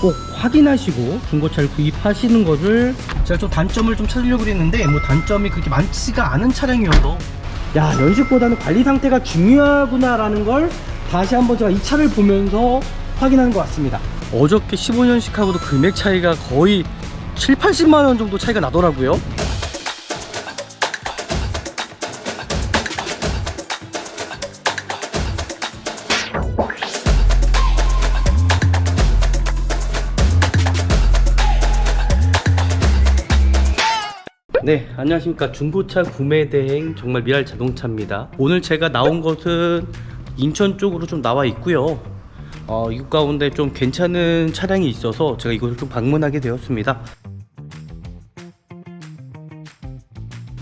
꼭 확인하시고 중고차를 구입하시는 것을 제가 좀 단점을 좀 찾으려고 그랬는데 뭐 단점이 그렇게 많지가 않은 차량이어서. 야 연식보다는 관리 상태가 중요하구나 라는 걸 다시 한번 제가 이 차를 보면서 확인하는 것 같습니다. 어저께 15년식하고도 금액 차이가 거의 7, 80만 원 정도 차이가 나더라고요 네, 안녕하십니까. 중고차 구매 대행 정말 미랄 자동차입니다. 오늘 제가 나온 것은 인천 쪽으로 좀 나와 있고요. 어, 이곳 가운데 좀 괜찮은 차량이 있어서 제가 이곳을 좀 방문하게 되었습니다.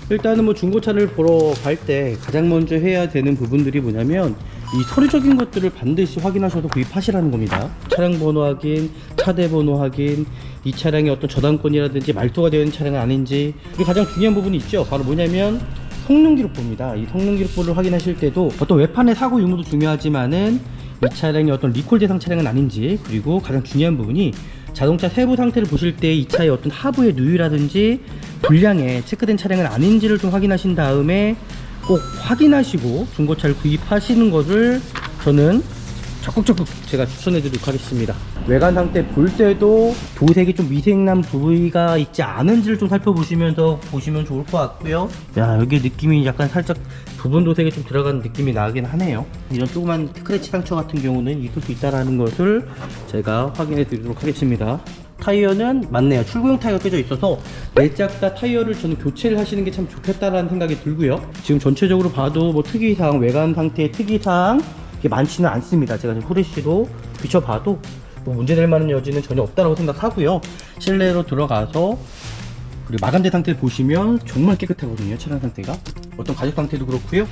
일단은 뭐 중고차를 보러 갈 때 가장 먼저 해야 되는 부분들이 뭐냐면 이 서류적인 것들을 반드시 확인하셔서 구입하시라는 겁니다. 차량 번호 확인, 차대 번호 확인, 이 차량의 어떤 저당권이라든지 말소가 되어 있는 차량은 아닌지 그리고 가장 중요한 부분이 있죠. 바로 뭐냐면 성능 기록부입니다. 이 성능 기록부를 확인하실 때도 어떤 외판의 사고 유무도 중요하지만은 이 차량이 어떤 리콜 대상 차량은 아닌지 그리고 가장 중요한 부분이 자동차 세부 상태를 보실 때 이 차의 어떤 하부의 누유라든지 불량에 체크된 차량은 아닌지를 좀 확인하신 다음에 꼭 확인하시고 중고차를 구입하시는 것을 저는 적극 적극 제가 추천해 드리도록 하겠습니다. 외관 상태 볼 때도 도색이 좀 미생남 부위가 있지 않은지를 좀 살펴보시면서 보시면 좋을 것 같고요. 야 여기 느낌이 약간 살짝 부분 도색이 좀 들어간 느낌이 나긴 하네요. 이런 조그만 스크래치 상처 같은 경우는 있을 수 있다는 것을 제가 확인해 드리도록 하겠습니다 타이어는 맞네요. 출구용 타이어가 껴져 있어서 내짝 다 타이어를 저는 교체를 하시는 게 참 좋겠다라는 생각이 들고요. 지금 전체적으로 봐도 뭐 특이사항, 외관 상태의 특이사항 이게 많지는 않습니다. 제가 지금 후레쉬도 비춰봐도 뭐 문제될 만한 여지는 전혀 없다고 생각하고요. 실내로 들어가서 그리고 마감재 상태를 보시면 정말 깨끗하거든요. 차량 상태가 어떤 가죽 상태도 그렇고요.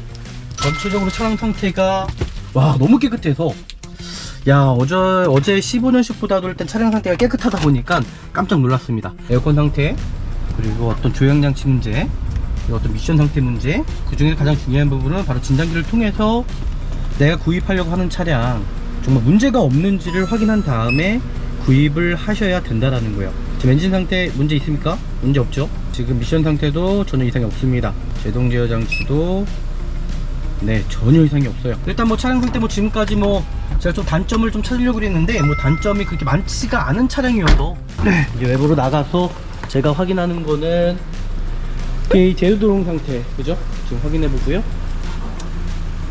전체적으로 차량 상태가 와 너무 깨끗해서 야 어제 어제 15년식보다도 일단 차량 상태가 깨끗하다 보니까 깜짝 놀랐습니다. 에어컨 상태 그리고 어떤 조향장치 문제 어떤 미션 상태 문제 그 중에 가장 중요한 부분은 바로 진단기를 통해서 내가 구입하려고 하는 차량 정말 문제가 없는지를 확인한 다음에 구입을 하셔야 된다라는 거예요. 지금 엔진 상태 문제 있습니까? 문제 없죠. 지금 미션 상태도 전혀 이상이 없습니다. 제동 제어 장치도 네 전혀 이상이 없어요. 일단 뭐 차량 상태 뭐 지금까지 뭐 제가 좀 단점을 좀 찾으려고 그랬는데 뭐 단점이 그렇게 많지가 않은 차량이어서 네. 이제 외부로 나가서 제가 확인하는 거는 이 제도도롱 상태 그죠? 지금 확인해 보고요.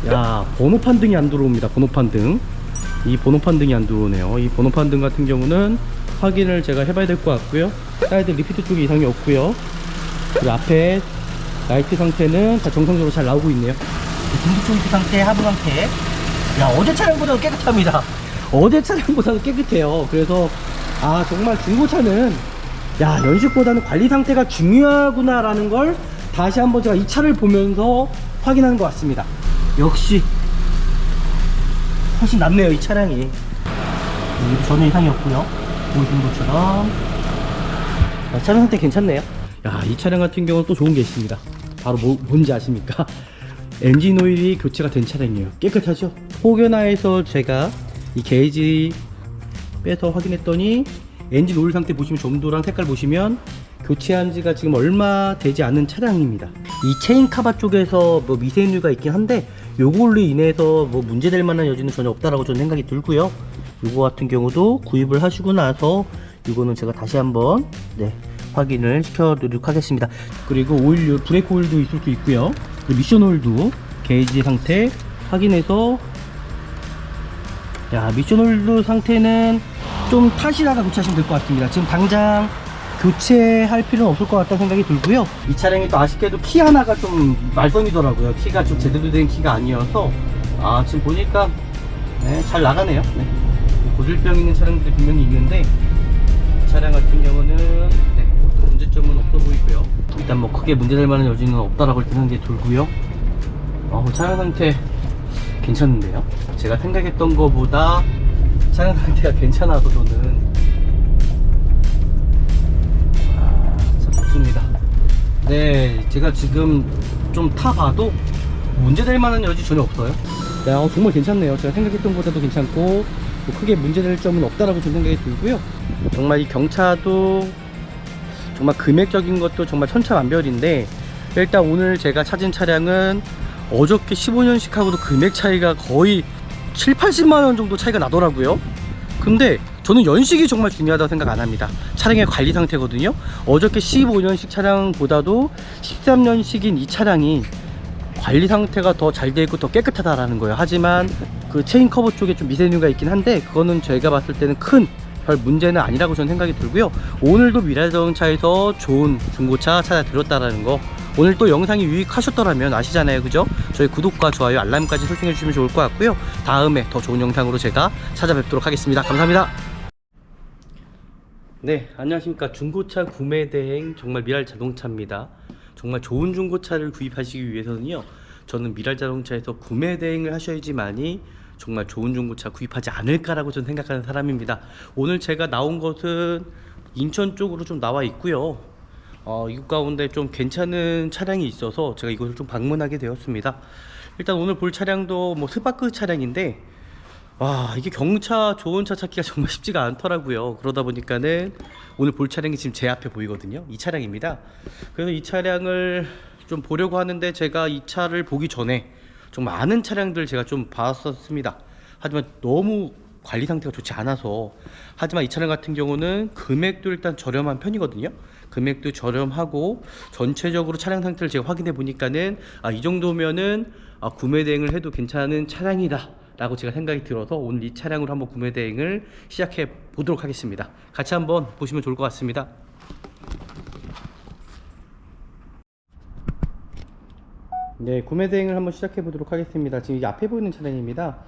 야 번호판 등이 안 들어옵니다 번호판 등이 번호판 등이 안 들어오네요. 이 번호판 등 같은 경우는 확인을 제가 해봐야 될 것 같고요. 사이드 리피트 쪽에 이상이 없고요. 그리고 앞에 라이트 상태는 다 정상적으로 잘 나오고 있네요 조이프 상태, 하부 상태. 야, 어제 차량보다도 깨끗합니다. 어제 차량보다도 깨끗해요. 그래서, 아, 정말 중고차는, 야, 연식보다는 관리 상태가 중요하구나라는 걸 다시 한번 제가 이 차를 보면서 확인하는 것 같습니다. 역시, 훨씬 낫네요, 이 차량이. 여기도 전혀 이상이 없고요. 보시는 것처럼. 야, 차량 상태 괜찮네요. 야, 이 차량 같은 경우는 또 좋은 게 있습니다. 바로 뭐, 뭔지 아십니까? 엔진 오일이 교체가 된 차량이에요. 깨끗하죠? 혹여나해서 제가 이 게이지 빼서 확인했더니 엔진 오일 상태 보시면 점도랑 색깔 보시면 교체한 지가 지금 얼마 되지 않은 차량입니다. 이 체인 카바 쪽에서 뭐 미세누가 있긴 한데 요걸로 인해서 뭐 문제될 만한 여지는 전혀 없다라고 저는 생각이 들고요. 요거 같은 경우도 구입을 하시고 나서 이거는 제가 다시 한번 네, 확인을 시켜드리도록 하겠습니다. 그리고 오일, 브레이크 오일도 있을 수 있고요. 그리고 미션 오일도 게이지 상태 확인해서 야 미션 오일도 상태는 좀 타시다가 교체하시면 될 것 같습니다. 지금 당장 교체할 필요는 없을 것 같다는 생각이 들고요. 이 차량이 또 아쉽게도 키 하나가 좀 말썽이더라고요. 키가 좀 제대로 된 키가 아니어서 아 지금 보니까 네, 잘 나가네요. 네. 고질병 있는 차량들이 분명히 있는데 크게 문제될 만한 여지는 없다라고 생각이 들고요. 어, 차량 상태 괜찮은데요? 제가 생각했던 것보다 차량 상태가 괜찮아서 저는 아, 참 좋습니다. 네, 제가 지금 좀 타봐도 문제될 만한 여지 전혀 없어요. 네, 어, 정말 괜찮네요. 제가 생각했던 것보다도 괜찮고 뭐 크게 문제될 점은 없다라고 좀 생각이 들고요. 정말 이 경차도 정말 금액적인 것도 정말 천차만별인데 일단 오늘 제가 찾은 차량은 어저께 15년식하고도 금액 차이가 거의 7, 80만 원 정도 차이가 나더라고요. 근데 저는 연식이 정말 중요하다고 생각 안 합니다. 차량의 관리 상태거든요. 어저께 15년식 차량보다도 13년식인 이 차량이 관리 상태가 더잘돼 있고 더 깨끗하다라는 거예요. 하지만 그 체인 커버 쪽에 좀 미세누가 있긴 한데 그거는 제가 봤을 때는 큰 별 문제는 아니라고 저는 생각이 들고요. 오늘도 미라자동차에서 좋은 중고차 찾아 들었다라는 거. 오늘 또 영상이 유익하셨더라면 아시잖아요. 그죠? 저희 구독과 좋아요, 알람까지 설정해 주시면 좋을 것 같고요. 다음에 더 좋은 영상으로 제가 찾아뵙도록 하겠습니다. 감사합니다. 네, 안녕하십니까. 중고차 구매 대행 정말 미랄 자동차입니다. 정말 좋은 중고차를 구입하시기 위해서는요. 저는 미랄 자동차에서 구매 대행을 하셔야지만이 정말 좋은 중고차 구입하지 않을까라고 저는 생각하는 사람입니다. 오늘 제가 나온 것은 인천 쪽으로 좀 나와 있고요. 어, 이곳 가운데 좀 괜찮은 차량이 있어서 제가 이곳을 좀 방문하게 되었습니다. 일단 오늘 볼 차량도 뭐 스파크 차량인데 와 이게 경차 좋은 차 찾기가 정말 쉽지가 않더라고요 그러다 보니까는 오늘 볼 차량이 지금 제 앞에 보이거든요 이 차량입니다 그래서 이 차량을 좀 보려고 하는데 제가 이 차를 보기 전에 좀 많은 차량들 제가 좀 봤었습니다. 하지만 너무 관리 상태가 좋지 않아서. 하지만 이 차량 같은 경우는 금액도 일단 저렴한 편이거든요. 금액도 저렴하고 전체적으로 차량 상태를 제가 확인해 보니까는 아, 이 정도면은 아, 구매 대행을 해도 괜찮은 차량이다 라고 제가 생각이 들어서 오늘 이 차량으로 한번 구매 대행을 시작해 보도록 하겠습니다. 같이 한번 보시면 좋을 것 같습니다 네 구매 대행을 한번 시작해 보도록 하겠습니다. 지금 이 앞에 보이는 차량입니다.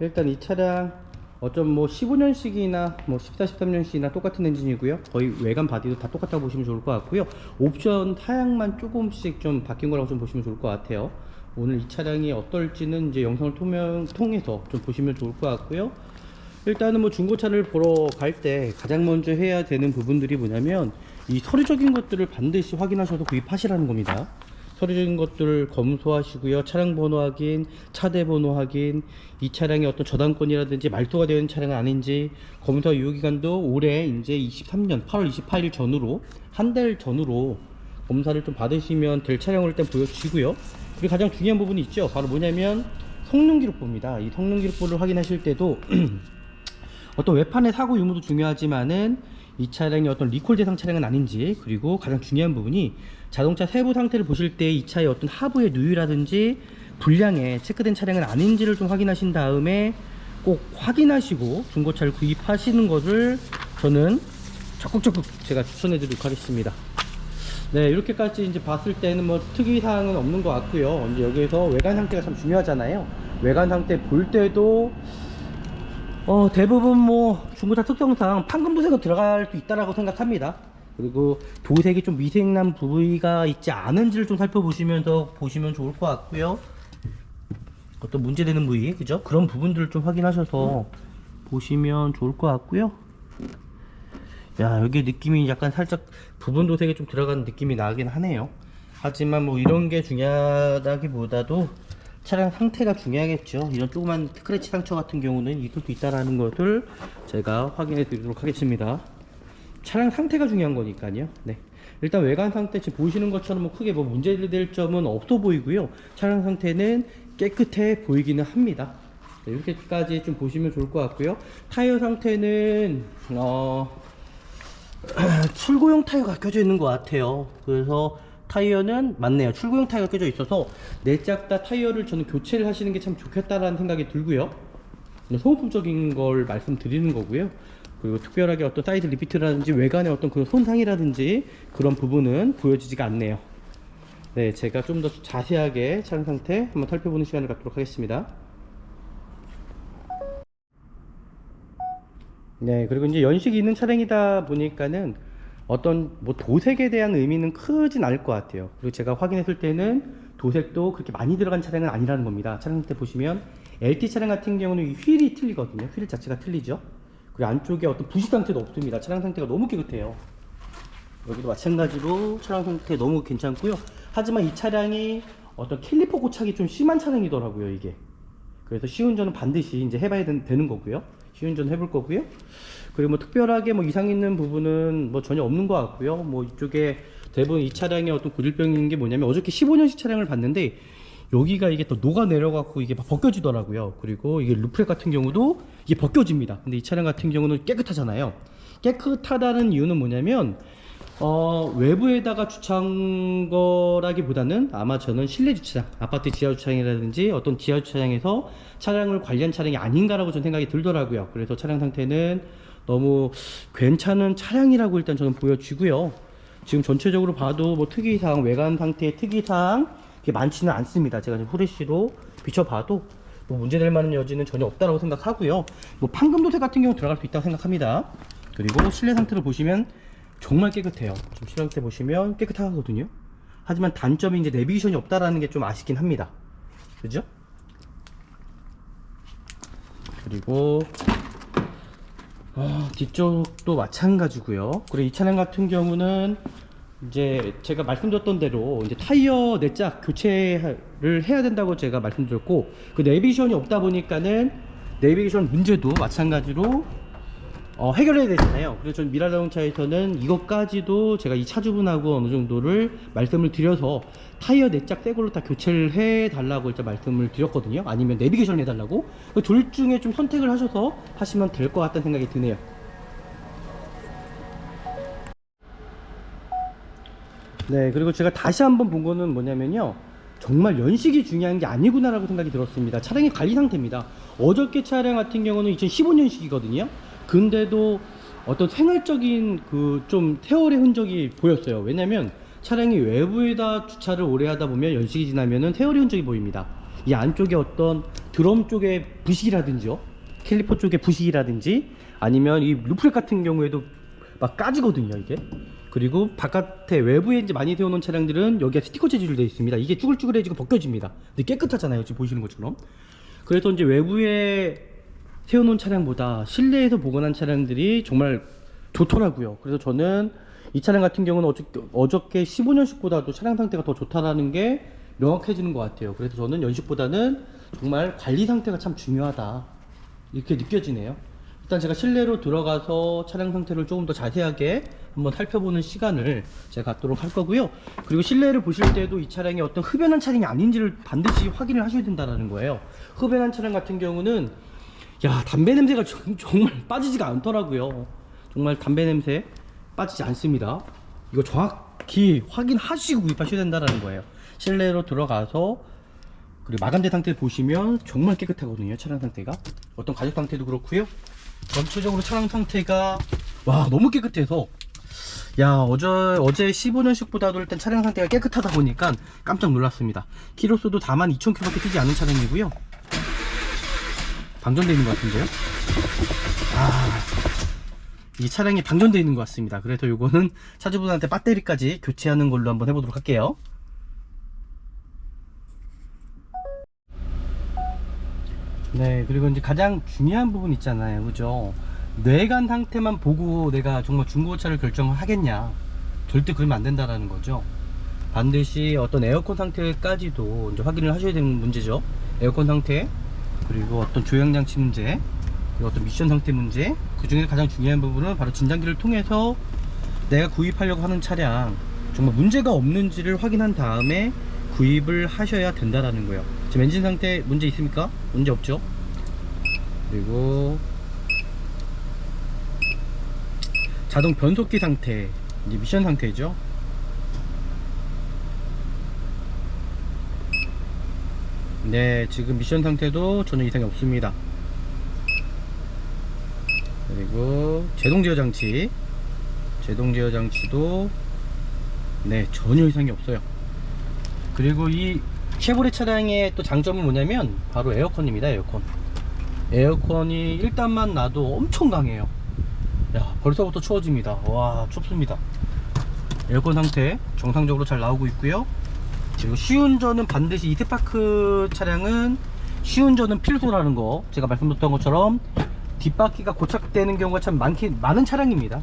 일단 이 차량 어쩜 뭐 15년식이나 뭐 14, 13년식이나 똑같은 엔진이고요. 거의 외관 바디도 다 똑같다고 보시면 좋을 것 같고요. 옵션 타양만 조금씩 좀 바뀐 거라고 좀 보시면 좋을 것 같아요. 오늘 이 차량이 어떨지는 이제 영상을 통면, 통해서 좀 보시면 좋을 것 같고요. 일단은 뭐 중고차를 보러 갈 때 가장 먼저 해야 되는 부분들이 뭐냐면 이 서류적인 것들을 반드시 확인하셔서 구입하시라는 겁니다. 서류 적인 것들을 검수하시고요. 차량 번호 확인, 차대 번호 확인, 이 차량이 어떤 저당권이라든지 말소가 되는 차량은 아닌지 검사 유효기간도 올해 이제 23년 8월 28일 전후로 한 달 전후로 검사를 좀 받으시면 될 차량을 일단 보여주시고요. 그리고 가장 중요한 부분이 있죠. 바로 뭐냐면 성능 기록부입니다. 이 성능 기록부를 확인하실 때도 어떤 외판의 사고 유무도 중요하지만은 이 차량이 어떤 리콜 대상 차량은 아닌지 그리고 가장 중요한 부분이 자동차 세부 상태를 보실 때 이 차의 어떤 하부의 누유라든지 불량에 체크된 차량은 아닌지를 좀 확인하신 다음에 꼭 확인하시고 중고차를 구입하시는 것을 저는 적극 적극 제가 추천해 드리도록 하겠습니다. 네, 이렇게까지 이제 봤을 때는 뭐 특이사항은 없는 것 같고요. 이제 여기에서 외관 상태가 참 중요하잖아요. 외관 상태 볼 때도 어, 대부분 뭐 중고차 특성상 판금 부색은 들어갈 수 있다라고 생각합니다. 그리고 도색이 좀 미생남 부위가 있지 않은지를 좀 살펴보시면서 보시면 좋을 것 같고요. 어떤 문제되는 부위, 그죠? 그런 부분들을 좀 확인하셔서 보시면 좋을 것 같고요. 야 여기 느낌이 약간 살짝 부분 도색이 좀 들어간 느낌이 나긴 하네요 하지만 뭐 이런 게 중요하다기보다도 차량 상태가 중요하겠죠 이런 조그만 스크래치 상처 같은 경우는 있을 수 있다라는 것을 제가 확인해 드리도록 하겠습니다 차량 상태가 중요한 거니까요 네 일단 외관 상태 지금 보시는 것처럼 뭐 크게 뭐 문제될 점은 없어 보이고요 차량 상태는 깨끗해 보이기는 합니다 네, 이렇게까지 좀 보시면 좋을 것 같고요 타이어 상태는 어 출고용 타이어가 껴져 있는 것 같아요. 그래서 타이어는 맞네요. 출고용 타이어가 껴져 있어서 내짝 다 타이어를 저는 교체를 하시는 게 참 좋겠다라는 생각이 들고요. 소모품적인 걸 말씀드리는 거고요. 그리고 특별하게 어떤 사이드 리피트라든지 외관의 어떤 그런 손상이라든지 그런 부분은 보여지지가 않네요. 네, 제가 좀 더 자세하게 차량 상태 한번 살펴보는 시간을 갖도록 하겠습니다. 네, 그리고 이제 연식이 있는 차량이다 보니까는 어떤 뭐 도색에 대한 의미는 크진 않을 것 같아요. 그리고 제가 확인했을 때는 도색도 그렇게 많이 들어간 차량은 아니라는 겁니다. 차량 때 보시면 LT 차량 같은 경우는 이 휠이 틀리거든요. 휠 자체가 틀리죠. 그리고 안쪽에 어떤 부식 상태도 없습니다. 차량 상태가 너무 깨끗해요. 여기도 마찬가지로 차량 상태 너무 괜찮고요. 하지만 이 차량이 어떤 캘리퍼 고착이 좀 심한 차량이더라고요, 이게. 그래서 시운전은 반드시 이제 해봐야 된- 되는 거고요. 시운전 해볼 거고요. 그리고 뭐 특별하게 뭐 이상 있는 부분은 뭐 전혀 없는 것 같고요. 뭐 이쪽에 대부분 이 차량의 어떤 고질병인 게 뭐냐면 어저께 15년식 차량을 봤는데 여기가 이게 또 녹아 내려갖고 이게 막 벗겨지더라고요. 그리고 이게 루프렉 같은 경우도 이게 벗겨집니다. 근데 이 차량 같은 경우는 깨끗하잖아요. 깨끗하다는 이유는 뭐냐면 어, 외부에다가 주차한 거라기보다는 아마 저는 실내 주차장, 아파트 지하 주차장이라든지 어떤 지하 주차장에서 차량을 관리한 차량이 아닌가라고 저는 생각이 들더라고요. 그래서 차량 상태는 너무 괜찮은 차량이라고 일단 저는 보여지고요. 지금 전체적으로 봐도 뭐 특이사항, 외관 상태의 특이사항 이게 많지는 않습니다. 제가 지금 후레쉬로 비춰봐도 뭐 문제될 만한 여지는 전혀 없다라고 생각하고요. 뭐 판금도색 같은 경우 들어갈 수 있다고 생각합니다. 그리고 실내 상태를 보시면 정말 깨끗해요. 지금 실내 상태 보시면 깨끗하거든요. 하지만 단점이 이제 내비게이션이 없다라는 게 좀 아쉽긴 합니다. 그죠? 그리고 어, 뒤쪽도 마찬가지고요. 그리고 이 차량 같은 경우는 이제 제가 말씀드렸던 대로 이제 타이어 내짝 교체를 해야 된다고 제가 말씀드렸고 그 내비게이션이 없다 보니까는 내비게이션 문제도 마찬가지로 어, 해결해야 되잖아요. 그래서 저는 미라 자동차에서는 이것까지도 제가 이 차주분하고 어느 정도를 말씀을 드려서 타이어 내짝 새 걸로 다 교체를 해 달라고 일단 말씀을 드렸거든요. 아니면 내비게이션 해 달라고. 그둘 중에 좀 선택을 하셔서 하시면 될 것 같다는 생각이 드네요. 네, 그리고 제가 다시 한번 본 거는 뭐냐면요. 정말 연식이 중요한 게 아니구나라고 생각이 들었습니다. 차량의 관리 상태입니다. 어저께 차량 같은 경우는 2015년식이거든요. 근데도 어떤 생활적인 그 좀 세월의 흔적이 보였어요. 왜냐면 차량이 외부에다 주차를 오래 하다 보면 연식이 지나면은 세월의 흔적이 보입니다. 이 안쪽에 어떤 드럼 쪽에 부식이라든지요. 캘리퍼 쪽에 부식이라든지 아니면 이 루프렉 같은 경우에도 막 까지거든요, 이게. 그리고 바깥에 외부에 이제 많이 세워놓은 차량들은 여기에 스티커 재질로 되어 있습니다. 이게 쭈글쭈글해지고 벗겨집니다. 근데 깨끗하잖아요. 지금 보시는 것처럼. 그래서 이제 외부에 세워놓은 차량보다 실내에서 복원한 차량들이 정말 좋더라고요. 그래서 저는 이 차량 같은 경우는 어저께, 어저께 15년식보다도 차량 상태가 더 좋다라는 게 명확해지는 것 같아요. 그래서 저는 연식보다는 정말 관리 상태가 참 중요하다. 이렇게 느껴지네요. 일단 제가 실내로 들어가서 차량 상태를 조금 더 자세하게 한번 살펴보는 시간을 제가 갖도록 할 거고요. 그리고 실내를 보실 때도 이 차량이 어떤 흡연한 차량이 아닌지를 반드시 확인을 하셔야 된다는 거예요. 흡연한 차량 같은 경우는 야 담배 냄새가 정- 정말 빠지지가 않더라고요. 정말 담배 냄새 빠지지 않습니다. 이거 정확히 확인하시고 구입하셔야 된다는 거예요. 실내로 들어가서 그리고 마감재 상태 보시면 정말 깨끗하거든요. 차량 상태가 어떤 가죽 상태도 그렇고요. 전체적으로 차량 상태가 와 너무 깨끗해서 야 어제 어제 15년식보다도 일단 차량 상태가 깨끗하다 보니까 깜짝 놀랐습니다. 키로수도 다만 2,000km밖에 뛰지 않은 차량이고요. 방전되어 있는 것 같은데요. 아, 이 차량이 방전되어 있는 것 같습니다. 그래서 요거는 차주분한테 배터리까지 교체하는 걸로 한번 해보도록 할게요. 네, 그리고 이제 가장 중요한 부분 있잖아요. 그죠? 내관 상태만 보고 내가 정말 중고차를 결정을 하겠냐. 절대 그러면 안 된다라는 거죠. 반드시 어떤 에어컨 상태까지도 이제 확인을 하셔야 되는 문제죠. 에어컨 상태, 그리고 어떤 조향장치 문제, 그리고 어떤 미션 상태 문제, 그 중에 가장 중요한 부분은 바로 진단기를 통해서 내가 구입하려고 하는 차량 정말 문제가 없는지를 확인한 다음에 구입을 하셔야 된다라는 거예요. 지금 엔진 상태 문제 있습니까? 문제 없죠? 그리고 자동 변속기 상태, 이제 미션 상태죠. 네, 지금 미션 상태도 전혀 이상이 없습니다. 그리고 제동 제어 장치, 제동 제어 장치도 네 전혀 이상이 없어요. 그리고 이 쉐보레 차량의 또 장점은 뭐냐면 바로 에어컨입니다. 에어컨. 에어컨이 일단만 놔도 엄청 강해요. 야 벌써부터 추워집니다. 와 춥습니다. 에어컨 상태 정상적으로 잘 나오고 있고요. 그리고 시운전은 반드시 이트파크 차량은 시운전은 필수라는 거 제가 말씀드렸던 것처럼 뒷바퀴가 고착되는 경우가 참 많긴 많은 차량입니다.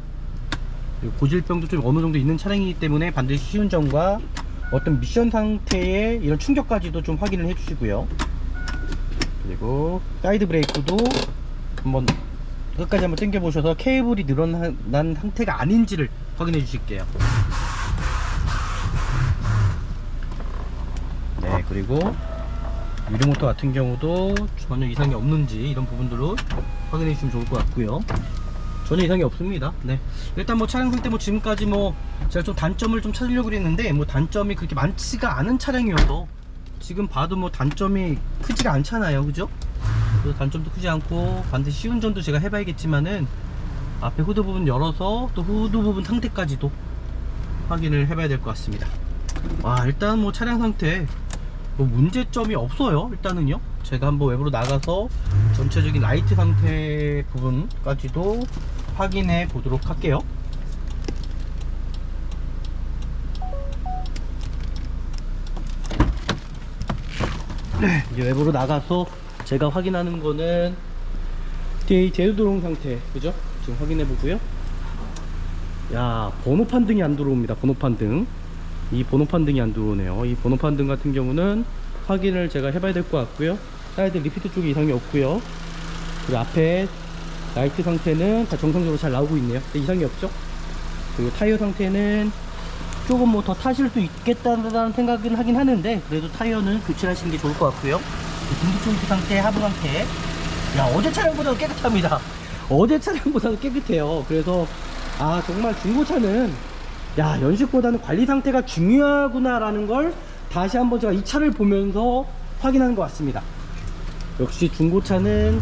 고질병도 좀 어느 정도 있는 차량이기 때문에 반드시 시운전과 어떤 미션 상태의 이런 충격까지도 좀 확인을 해 주시고요. 그리고 사이드 브레이크도 한번 끝까지 한번 당겨 보셔서 케이블이 늘어난 상태가 아닌지를 확인해 주실게요. 네, 그리고 유리 모터 같은 경우도 전혀 이상이 없는지 이런 부분들로 확인해 주시면 좋을 것 같고요. 전혀 이상이 없습니다. 네. 일단 뭐 차량 상태 뭐 지금까지 뭐 제가 좀 단점을 좀 찾으려고 그랬는데 뭐 단점이 그렇게 많지가 않은 차량이어서 지금 봐도 뭐 단점이 크지가 않잖아요. 그죠? 그래서 단점도 크지 않고 반드시 시운전도 제가 해봐야겠지만은 앞에 후드 부분 열어서 또 후드 부분 상태까지도 확인을 해봐야 될 것 같습니다. 와 일단 뭐 차량 상태 뭐 문제점이 없어요. 일단은요. 제가 한번 외부로 나가서 전체적인 라이트 상태 부분까지도 확인해 보도록 할게요. 네, 이제 외부로 나가서 제가 확인하는 거는 DA 제도도롱 상태, 그죠? 지금 확인해 보고요. 야, 번호판 등이 안 들어옵니다. 번호판 등. 이 번호판 등이 안 들어오네요. 이 번호판 등 같은 경우는 확인을 제가 해봐야 될 것 같고요. 사이드 리피트 쪽에 이상이 없고요. 그리고 앞에 라이트 상태는 다 정상적으로 잘 나오고 있네요. 이상이 없죠? 그리고 타이어 상태는 조금 뭐 더 타실 수 있겠다는 생각은 하긴 하는데 그래도 타이어는 교체를 하시는 게 좋을 것 같고요. 등기 조인트 상태, 하부 상태. 야 어제 차량보다 깨끗합니다. 어제 차량보다도 깨끗해요. 그래서 아 정말 중고차는 야 연식보다는 관리 상태가 중요하구나 라는 걸 다시 한번 제가 이 차를 보면서 확인하는 것 같습니다. 역시 중고차는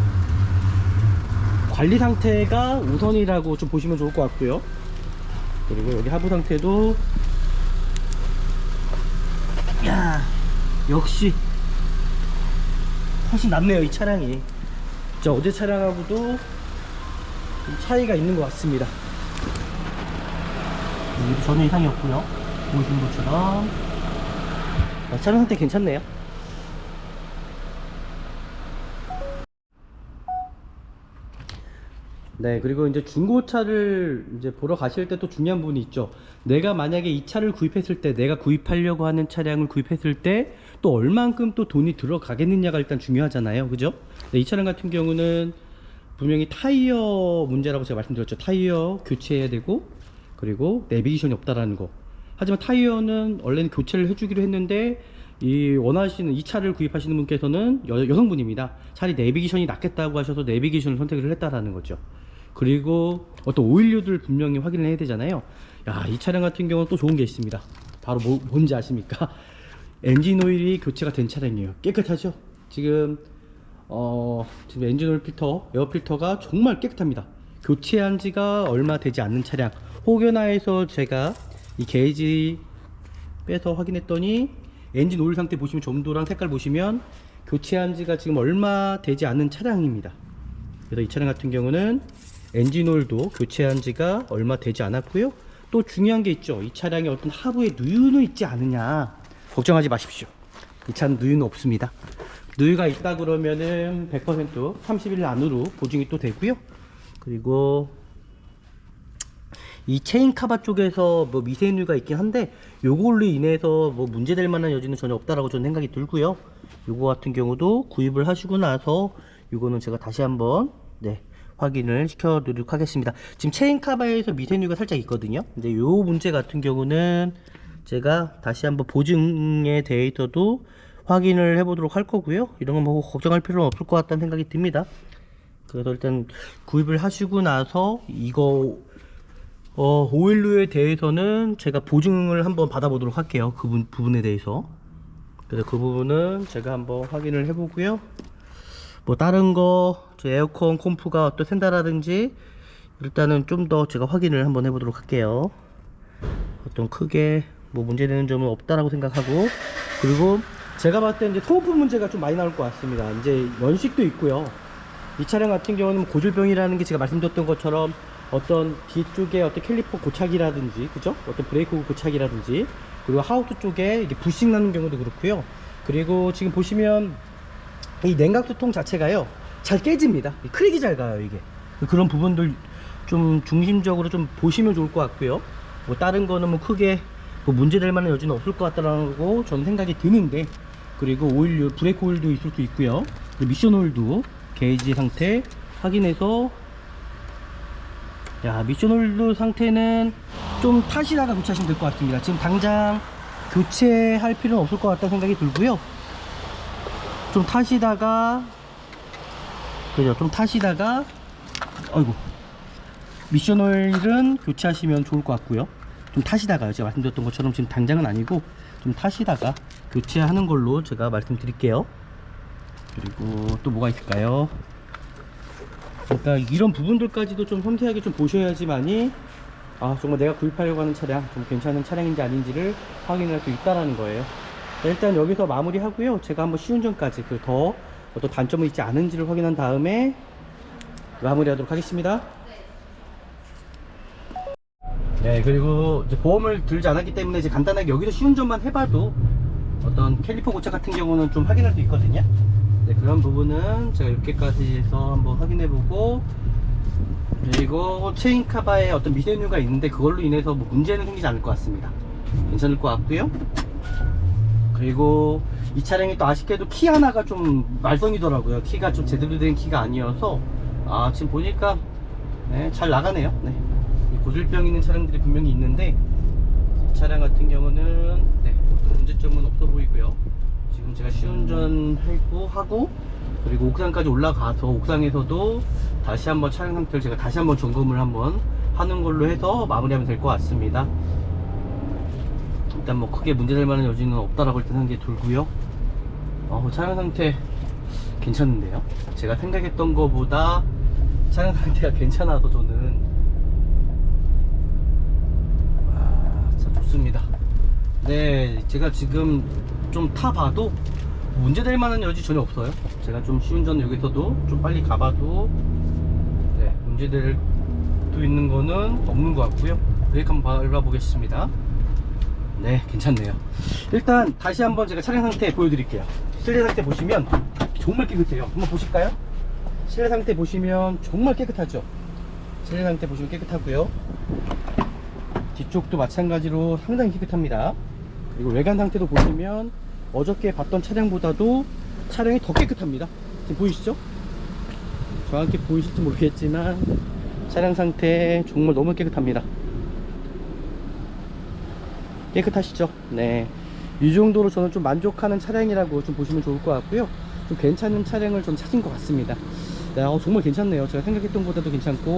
관리 상태가 우선이라고 좀 보시면 좋을 것 같고요. 그리고 여기 하부 상태도 야 역시 훨씬 낫네요 이 차량이. 진짜 어제 차량하고도 좀 차이가 있는 것 같습니다. 여기도 전혀 이상이 없고요. 보시는 것처럼. 아, 차량 상태 괜찮네요 네, 그리고 이제 중고차를 이제 보러 가실 때 또 중요한 부분이 있죠. 내가 만약에 이 차를 구입했을 때, 내가 구입하려고 하는 차량을 구입했을 때, 또 얼만큼 또 돈이 들어가겠느냐가 일단 중요하잖아요. 그죠? 네, 이 차량 같은 경우는 분명히 타이어 문제라고 제가 말씀드렸죠. 타이어 교체해야 되고, 그리고 내비게이션이 없다라는 거. 하지만 타이어는 원래는 교체를 해주기로 했는데, 이 원하시는 이 차를 구입하시는 분께서는 여, 여성분입니다. 차라리 내비게이션이 낫겠다고 하셔서 내비게이션을 선택을 했다라는 거죠. 그리고 어떤 오일류들 분명히 확인을 해야 되잖아요. 야, 이 차량 같은 경우는 또 좋은 게 있습니다. 바로 뭐, 뭔지 아십니까? 엔진 오일이 교체가 된 차량이에요. 깨끗하죠? 지금 어, 지금 엔진 오일 필터, 에어 필터가 정말 깨끗합니다. 교체한 지가 얼마 되지 않는 차량. 혹여나해서 제가 이 게이지 빼서 확인했더니 엔진 오일 상태 보시면 점도랑 색깔 보시면 교체한 지가 지금 얼마 되지 않는 차량입니다. 그래서 이 차량 같은 경우는 엔진 오일도 교체한 지가 얼마 되지 않았고요. 또 중요한 게 있죠. 이 차량에 어떤 하부에 누유는 있지 않느냐. 걱정하지 마십시오. 이 차는 누유는 없습니다. 누유가 있다 그러면은 100% 30일 안으로 보증이 또 되고요. 그리고 이 체인 카바 쪽에서 뭐 미세누유가 있긴 한데 요걸로 인해서 뭐 문제될 만한 여지는 전혀 없다라고 저는 생각이 들고요. 요거 같은 경우도 구입을 하시고 나서 요거는 제가 다시 한번 네 확인을 시켜드리도록 하겠습니다. 지금 체인 카바에서 미세누유가 살짝 있거든요. 근데 요 문제 같은 경우는 제가 다시 한번 보증의 데이터도 확인을 해보도록 할 거고요. 이런 건 뭐 걱정할 필요는 없을 것 같다는 생각이 듭니다. 그래서 일단 구입을 하시고 나서 이거 어, 오일류에 대해서는 제가 보증을 한번 받아보도록 할게요. 그 부, 부분에 대해서. 그래서 그 부분은 제가 한번 확인을 해보고요. 뭐 다른 거, 저 에어컨 콤프가 어떤 샌다라든지 일단은 좀 더 제가 확인을 한번 해보도록 할게요. 어떤 크게 뭐 문제되는 점은 없다라고 생각하고 그리고 제가 봤을 때 이제 통오프 문제가 좀 많이 나올 것 같습니다. 이제 연식도 있고요. 이 차량 같은 경우는 고질병이라는 게 제가 말씀드렸던 것처럼 어떤 뒤쪽에 어떤 캘리퍼 고착이라든지 그죠? 어떤 브레이크 고착이라든지 그리고 하우스 쪽에 이게 부싱 나는 경우도 그렇고요. 그리고 지금 보시면 이 냉각수통 자체가요 잘 깨집니다. 이 크랙이 잘 가요 이게 그런 부분들 좀 중심적으로 좀 보시면 좋을 것 같고요. 뭐 다른 거는 뭐 크게 뭐 문제될 만한 여지는 없을 것 같다라고 저는 생각이 드는데 그리고 오일류 브레이크 오일도 있을 수 있고요. 미션 오일도 게이지 상태 확인해서 야 미션 홀드 상태는 좀 타시다가 교체하시면 될 것 같습니다 지금 당장 교체할 필요는 없을 것 같다는 생각이 들고요 좀 타시다가 그죠? 좀 타시다가 아이고. 미션 오일은 교체하시면 좋을 것 같고요. 좀 타시다가요 제가 말씀드렸던 것처럼 지금 당장은 아니고 좀 타시다가 교체하는 걸로 제가 말씀드릴게요. 그리고 또 뭐가 있을까요? 일단 이런 부분들까지도 좀 섬세하게 좀 보셔야지만이 아 정말 내가 구입하려고 하는 차량 좀 괜찮은 차량인지 아닌지를 확인할 수 있다라는 거예요. 자, 일단 여기서 마무리 하고요. 제가 한번 시운전까지 그 더 어떤 단점이 있지 않은지를 확인한 다음에 마무리하도록 하겠습니다. 네 그리고 보험을 들지 않았기 때문에 이제 간단하게 여기서 시운전만 해봐도 어떤 캘리퍼 고착 같은 경우는 좀 확인할 수 있거든요. 네, 그런 부분은 제가 이렇게까지 해서 한번 확인해보고 그리고 체인 카바에 어떤 미세누가 있는데 그걸로 인해서 뭐 문제는 생기지 않을 것 같습니다. 괜찮을 것 같고요 그리고 이 차량이 또 아쉽게도 키 하나가 좀 말썽이더라고요. 키가 좀 제대로 된 키가 아니어서. 아 지금 보니까 네, 잘 나가네요. 네. 이 고질병 있는 차량들이 분명히 있는데 이 차량 같은 경우는 네, 문제점은 없어 보이고요. 지금 제가 시운전하고 하고 그리고 옥상까지 올라가서 옥상에서도 다시 한번 차량 상태를 제가 다시 한번 점검을 한번 하는 걸로 해서 마무리하면 될 것 같습니다 일단 뭐 크게 문제될 만한 여지는 없다라고 일단 생각이 들고요. 어, 차량 상태 괜찮은데요? 제가 생각했던 것보다 차량 상태가 괜찮아서 저는 아, 참 좋습니다. 네 제가 지금 좀 타봐도 문제될 만한 여지 전혀 없어요. 제가 좀 시운전 여기서도 좀 빨리 가봐도 네 문제될 수 있는 거는 없는 것 같고요. 브레이크 한번 밟아보겠습니다 네 괜찮네요. 일단 다시 한번 제가 차량 상태 보여드릴게요. 실내 상태 보시면 정말 깨끗해요. 한번 보실까요? 실내 상태 보시면 정말 깨끗하죠? 실내 상태 보시면 깨끗하고요. 뒤쪽도 마찬가지로 상당히 깨끗합니다. 그리고 외관 상태도 보시면 어저께 봤던 차량보다도 차량이 더 깨끗합니다. 지금 보이시죠? 정확히 보이실지 모르겠지만 차량 상태 정말 너무 깨끗합니다 깨끗하시죠? 네. 이 정도로 저는 좀 만족하는 차량이라고 좀 보시면 좋을 것 같고요. 좀 괜찮은 차량을 좀 찾은 것 같습니다. 네, 어, 정말 괜찮네요. 제가 생각했던 것보다도 괜찮고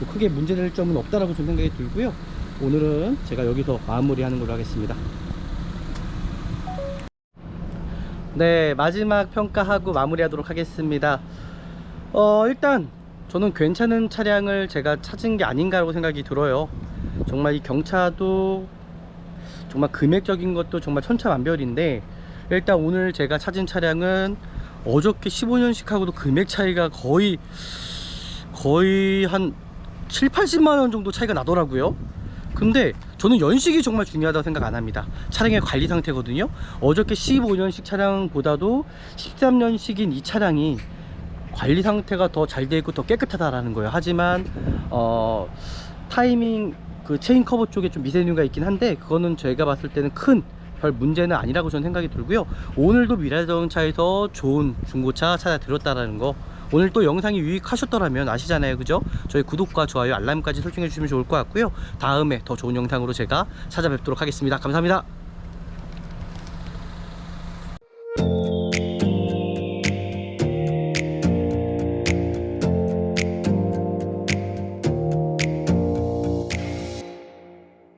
뭐 크게 문제될 점은 없다라고 좀 생각이 들고요. 오늘은 제가 여기서 마무리하는 걸로 하겠습니다. 네, 마지막 평가하고 마무리하도록 하겠습니다. 어, 일단 저는 괜찮은 차량을 제가 찾은 게 아닌가라고 생각이 들어요. 정말 이 경차도 정말 금액적인 것도 정말 천차만별인데 일단 오늘 제가 찾은 차량은 어저께 15년식하고도 금액 차이가 거의 거의 한 7, 80만 원 정도 차이가 나더라고요. 근데 저는 연식이 정말 중요하다고 생각 안 합니다. 차량의 관리 상태거든요. 어저께 15년식 차량보다도 13년식인 이 차량이 관리 상태가 더잘돼 있고 더 깨끗하다라는 거예요. 하지만 어 타이밍 그 체인 커버 쪽에 좀 미세누가 있긴 한데 그거는 저희가 봤을 때는 큰 별 문제는 아니라고 저는 생각이 들고요. 오늘도 미라자동차에서 좋은 중고차 찾아드렸다라는 거. 오늘 또 영상이 유익하셨더라면 아시잖아요. 그죠? 저희 구독과 좋아요 알람까지 설정해 주시면 좋을 것 같고요. 다음에 더 좋은 영상으로 제가 찾아뵙도록 하겠습니다. 감사합니다